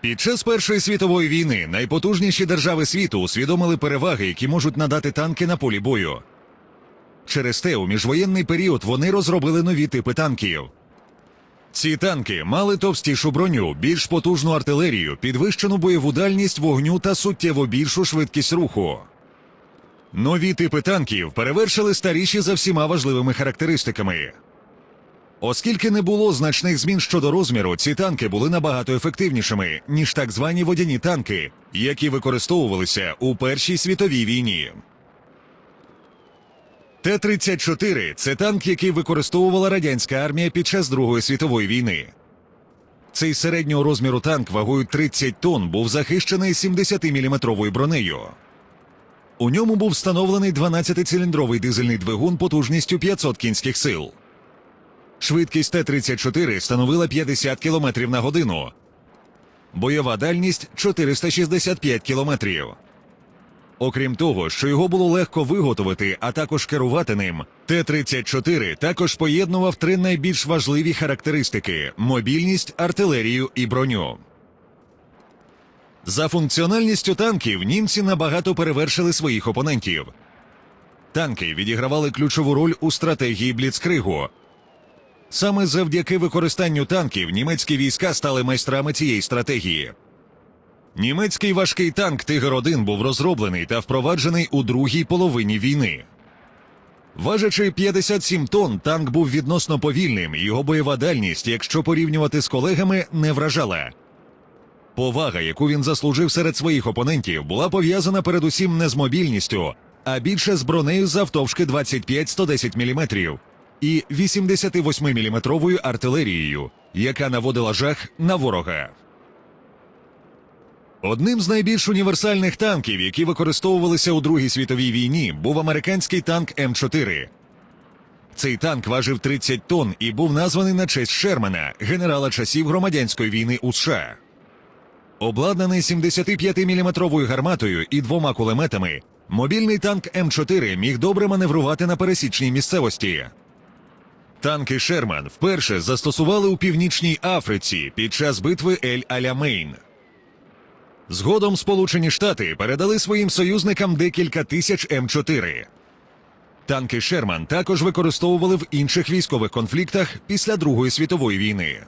Під час Першої світової війни найпотужніші держави світу усвідомили переваги, які можуть надати танки на полі бою. Через те у міжвоєнний період вони розробили нові типи танків. Ці танки мали товстішу броню, більш потужну артилерію, підвищену бойову дальність вогню та суттєво більшу швидкість руху. Нові типи танків перевершили старіші за всіма важливими характеристиками. Оскільки не було значних змін щодо розміру, ці танки були набагато ефективнішими, ніж так звані водяні танки, які використовувалися у Першій світовій війні. Т-34 – це танк, який використовувала радянська армія під час Другої світової війни. Цей середнього розміру танк вагою 30 тонн був захищений 70-мм бронею. У ньому був встановлений 12-циліндровий дизельний двигун потужністю 500 кінських сил. Швидкість Т-34 становила 50 км на годину. Бойова дальність 465 км. Окрім того, що його було легко виготовити, а також керувати ним, Т-34 також поєднував три найбільш важливі характеристики: мобільність, артилерію і броню. За функціональністю танків німці набагато перевершили своїх опонентів. Танки відігравали ключову роль у стратегії Бліцкригу. Саме завдяки використанню танків німецькі війська стали майстрами цієї стратегії. Німецький важкий танк Тигр-1 був розроблений та впроваджений у другій половині війни. Важачи 57 тонн, танк був відносно повільним, і його бойова дальність, якщо порівнювати з колегами, не вражала. Повага, яку він заслужив серед своїх опонентів, була пов'язана передусім не з мобільністю, а більше з бронею завтовшки 25-110 мм і 88-мм артилерією, яка наводила жах на ворога. Одним з найбільш універсальних танків, які використовувалися у Другій світовій війні, був американський танк М4. Цей танк важив 30 тонн і був названий на честь Шермана, генерала часів громадянської війни у США. Обладнаний 75-мм гарматою і двома кулеметами, мобільний танк М4 міг добре маневрувати на пересічній місцевості. Танки Шерман вперше застосували у північній Африці під час битви Ель Алямейн. Згодом Сполучені Штати передали своїм союзникам декілька тисяч М4. Танки Шерман також використовували в інших військових конфліктах після Другої світової війни.